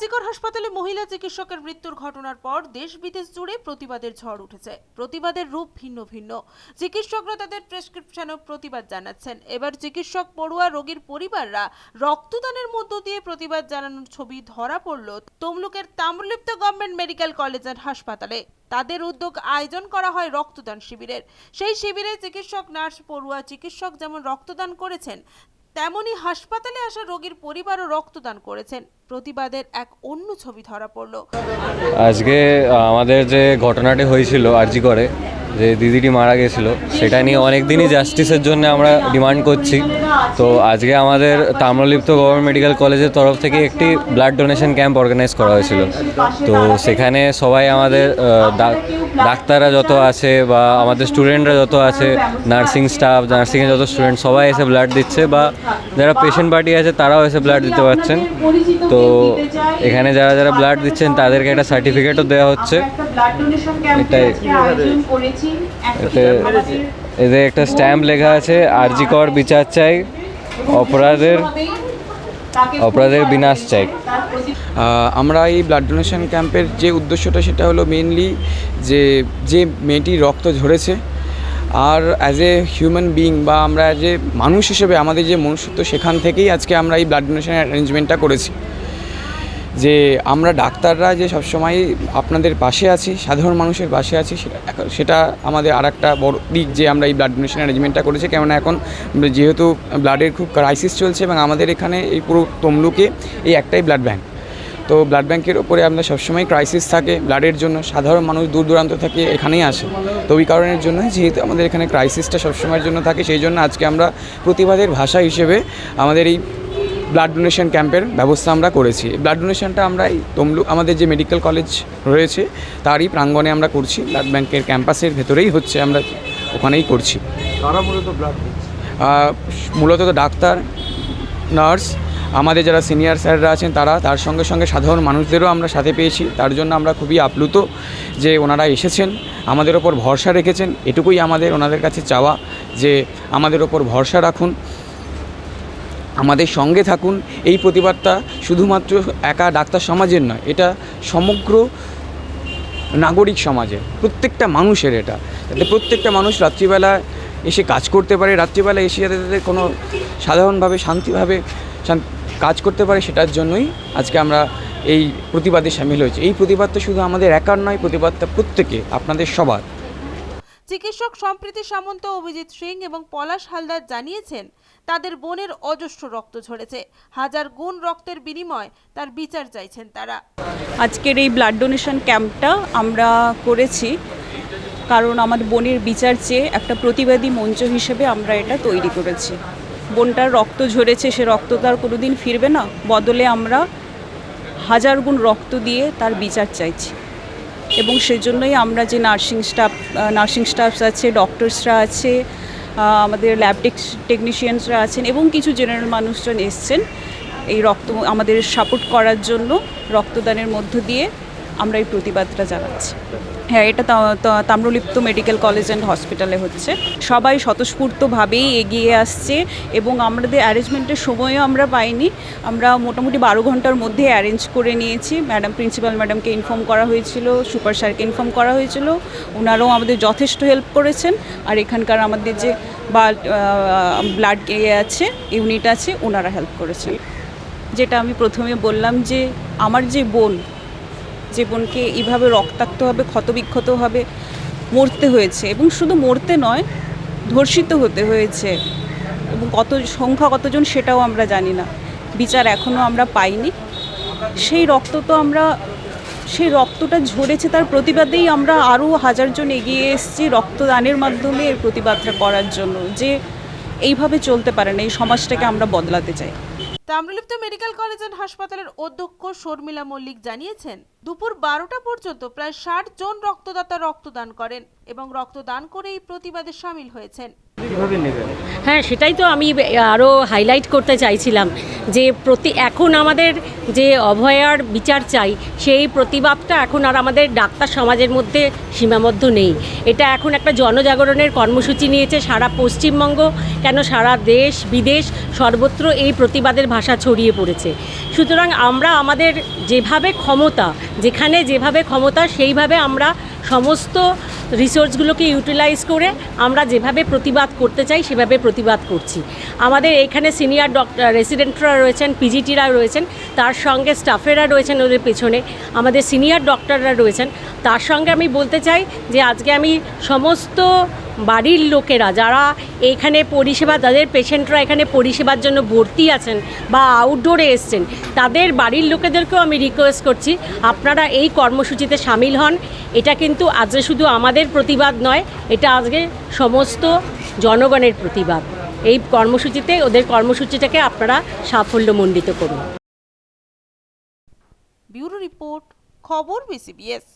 আরজিকর হাসপাতালে মহিলা চিকিৎসকের মৃত্যুর ঘটনার পর দেশ বিদেশ জুড়ে প্রতিবাদের ঝড় উঠেছে। প্রতিবাদের রূপ ভিন্ন ভিন্ন। চিকিৎসকরা তাদের প্রেসক্রিপশনেও প্রতিবাদ জানাচ্ছেন। এবার চিকিৎসক পড়ুয়া রোগীর পরিবাররা রক্তদানের মধ্য দিয়ে প্রতিবাদ জানানোর ছবি ধরা পড়ল তমলুকের Tamralipta government medical college and হাসপাতালে। তাদের উদ্যোগ আয়োজন করা হয় রক্তদান শিবিরের। সেই শিবিরে চিকিৎসক, নার্স, পড়ুয়া, চিকিৎসক যেমন রক্তদান করেছেন তেমনি হাসপাতালে আসা রোগীর পরিবারও রক্তদান করেছেন। প্রতিবাদের এক অন্য ছবি ধরা পড়ল। আজকে আমাদের যে ঘটনাটি হয়েছিল আরজি করে যে দিদিটি মারা গেছিল সেটা নিয়ে অনেক দিনই জাস্টিসের জন্য আমরা ডিমান্ড করছি। তো আজকে আমাদের তাম্রলিপ্ত গভর্নমেন্ট মেডিকেল কলেজের তরফ থেকে একটি ব্লাড ডোনেশন ক্যাম্প অর্গানাইজ করা হয়েছিল। তো সেখানে সবাই আমাদের ডাক্তাররা যত আছে বা আমাদের স্টুডেন্টরা যত আছে নার্সিং স্টাফ নার্সিংয়ের যত স্টুডেন্ট সবাই এসে ব্লাড দিচ্ছে বা যারা পেশেন্ট পার্টি আছে তারাও এসে ব্লাড দিতে পারছেন। তো এখানে যারা যারা ব্লাড দিচ্ছেন তাদেরকে একটা সার্টিফিকেটও দেওয়া হচ্ছে। এটাই। এতে এদের একটা স্ট্যাম্প লেখা আছে আরজি কর বিচার চাই। অপরাধের অপরাধের বিনাশ চাই। আমরা এই ব্লাড ডোনেশন ক্যাম্পের যে উদ্দেশ্যটা সেটা হলো মেনলি যে যে মেয়েটি রক্ত ঝরেছে আর অ্যাজ এ হিউম্যান বিইং বা আমরা অ্যাজ এ মানুষ হিসেবে আমাদের যে মনুষ্যত্ব সেখান থেকেই আজকে আমরা এই ব্লাড ডোনেশন অ্যারেঞ্জমেন্টটা করেছি। যে আমরা ডাক্তাররা যে সবসময় আপনাদের পাশে আছি, সাধারণ মানুষের পাশে আছি, সেটা সেটা আমাদের আর একটা বড় দিক যে আমরা এই ব্লাড ডোনেশন অ্যারেঞ্জমেন্টটা করেছি। কেননা এখন যেহেতু ব্লাডের খুব ক্রাইসিস চলছে এবং আমাদের এখানে এই পুরো তমলুকে এই একটাই ব্লাড ব্যাঙ্ক তো ব্লাড ব্যাংকের ওপরে আমরা সবসময় ক্রাইসিস থাকে ব্লাডের জন্য, সাধারণ মানুষ দূর দূরান্ত থেকে এখানেই আসে। তো ওই কারণের জন্য যেহেতু আমাদের এখানে ক্রাইসিসটা সবসময়ের জন্য থাকে, সেই জন্য আজকে আমরা প্রতিবাদের ভাষা হিসেবে আমাদের এই ব্লাড ডোনেশন ক্যাম্পের ব্যবস্থা আমরা করেছি। ব্লাড ডোনেশনটা আমরা এই তমলুক আমাদের যে মেডিকেল কলেজ রয়েছে তারই প্রাঙ্গণে আমরা করছি। ব্লাড ব্যাংকের ক্যাম্পাসের ভেতরেই হচ্ছে আমরা ওখানেই করছি। মূলত তো ডাক্তার নার্স আমাদের যারা সিনিয়র স্যাররা আছেন তারা তার সঙ্গে সঙ্গে সাধারণ মানুষদেরও আমরা সাথে পেয়েছি। তার জন্য আমরা খুবই আপ্লুত যে ওনারা এসেছেন আমাদের ওপর ভরসা রেখেছেন। এটুকুই আমাদের ওনাদের কাছে চাওয়া যে আমাদের ওপর ভরসা রাখুন। আমাদের সঙ্গে থাকুন। এই প্রতিবাদটা শুধুমাত্র একা ডাক্তার সমাজের নয়, এটা সমগ্র নাগরিক সমাজের, প্রত্যেকটা মানুষের এটা। যাতে প্রত্যেকটা মানুষ রাত্রিবেলা এসে কাজ করতে পারে, রাত্রিবেলা এসে যাতে তাদের কোনো সাধারণভাবে, শান্তিভাবে শান- কাজ করতে পারে, সেটার জন্যই আজকে আমরা এই প্রতিবাদে সামিল হয়েছি। এই প্রতিবাদটা শুধু আমাদের একার নয়, প্রতিবাদটা প্রত্যেকে, আপনাদের সবার। চিকিৎসক সম্প্রীতি সামন্ত, অভিজিৎ সিং এবং পলাশ হালদার জানিয়েছেন, তাদের বোনের অজস্র রক্ত ঝরেছে। হাজার গুণ রক্তের বিনিময় তার বিচার চাইছেন তারা। আজকের এই ব্লাড ডোনেশন ক্যাম্পটা আমরা করেছি, কারণ আমার বোনের বিচার চেয়ে একটা প্রতিবাদী মঞ্চ হিসেবে আমরা এটা তৈরি করেছি। বোনটার রক্ত ঝরেছে, সে রক্ত তার কোনোদিন ফিরবে না। বদলে আমরা হাজার গুণ রক্ত দিয়ে তার বিচার চাইছি। এবং সেজন্যই আমরা যে নার্সিং স্টাফ নার্সিং স্টাফস আছে, ডক্টরসরা আছে আমাদের ল্যাব টেকনিশিয়ানসরা আছেন এবং কিছু জেনারেল মানুষজন এসছেন এই রক্ত, আমাদের সাপোর্ট করার জন্য রক্তদানের মধ্য দিয়ে। আমরা এই প্রতিবাদটা জানাচ্ছি। হ্যাঁ এটা তাম্রলিপ্ত মেডিকেল কলেজ অ্যান্ড হসপিটালে হচ্ছে। সবাই স্বতঃস্ফূর্তভাবেই এগিয়ে আসছে এবং আমাদের অ্যারেঞ্জমেন্টের সময়ও আমরা পাইনি। আমরা মোটামুটি বারো ঘণ্টার মধ্যে অ্যারেঞ্জ করে নিয়েছি। ম্যাডাম, প্রিন্সিপাল ম্যাডামকে ইনফর্ম করা হয়েছিল, সুপার স্যারকে ইনফর্ম করা হয়েছিল। ওনারাও আমাদের যথেষ্ট হেল্প করেছেন। আর এখানকার আমাদের যে ব্লাড ইয়ে আছে, ইউনিট আছে, ওনারা হেল্প করেছেন। যেটা আমি প্রথমে বললাম যে, আমার যে বোন যে বোনকে এইভাবে রক্তাক্তভাবে ক্ষতবিক্ষতভাবে মরতে হয়েছে এবং শুধু মরতে নয়, ধর্ষিত হতে হয়েছে এবং কত সংখ্যা কতজন সেটাও আমরা জানি না। বিচার এখনও আমরা পাইনি। সেই রক্ত তো আমরা, সেই রক্তটা ঝরেছে তার প্রতিবাদেই আমরা আরও হাজারজন এগিয়ে এসেছি রক্তদানের মাধ্যমে এর প্রতিবাদটা করার জন্য যে এইভাবে চলতে পারে না, এই সমাজটাকে আমরা বদলাতে চাই। তাম্রলিপ্ত মেডিকেল কলেজ অ্যান্ড হাসপাতালের অধ্যক্ষ শর্মিলা মল্লিক জানিয়েছেন দুপুর বারোটা পর্যন্ত প্রায় ষাট জন রক্তদাতা রক্তদান করেন এবং রক্তদান করে এই প্রতিবাদে সামিল হয়েছেন। হ্যাঁ সেটাই তো আমি আরও হাইলাইট করতে চাইছিলাম যে প্রতি এখন আমাদের যে অভয়ার বিচার চাই সেই প্রতিবাদটা এখন আর আমাদের ডাক্তার সমাজের মধ্যে সীমাবদ্ধ নেই। এটা এখন একটা জনজাগরণের কর্মসূচি নিয়েছে সারা পশ্চিমবঙ্গ কেন সারা দেশ বিদেশ সর্বত্র এই প্রতিবাদের ভাষা ছড়িয়ে পড়েছে। সুতরাং আমরা আমাদের যেভাবে ক্ষমতা যেখানে যেভাবে ক্ষমতা, সেইভাবে আমরা সমস্ত রিসোর্সগুলোকে ইউটিলাইজ করে আমরা যেভাবে প্রতিবাদ করতে চাই, সেভাবে প্রতিবাদ করছি। আমাদের এখানে সিনিয়র ডক্টর রেসিডেন্টরা রয়েছেন পিজিটিরা রয়েছেন, তার সঙ্গে স্টাফেরা রয়েছেন ওদের পেছনে। আমাদের সিনিয়র ডক্টররা রয়েছেন। তার সঙ্গে আমি বলতে চাই যে আজকে আমি সমস্ত বাড়ির লোকেরা যারা এখানে পরিষেবা, যাদের পেশেন্টরা এখানে পরিষেবার জন্য ভর্তি আছেন বা আউটডোরে এসছেন, তাদের বাড়ির লোকেদেরকেও আমি রিকোয়েস্ট করছি, আপনারা এই কর্মসূচিতে সামিল হন। এটা কিন্তু আজকে শুধু আমাদের প্রতিবাদ নয়, এটা আজকে সমস্ত জনগণের প্রতিবাদ। এই কর্মসূচিতে, ওদের কর্মসূচিটাকে আপনারা সাফল্যমণ্ডিত করুন। ব্যুরো রিপোর্ট, খবর বিসিবিএস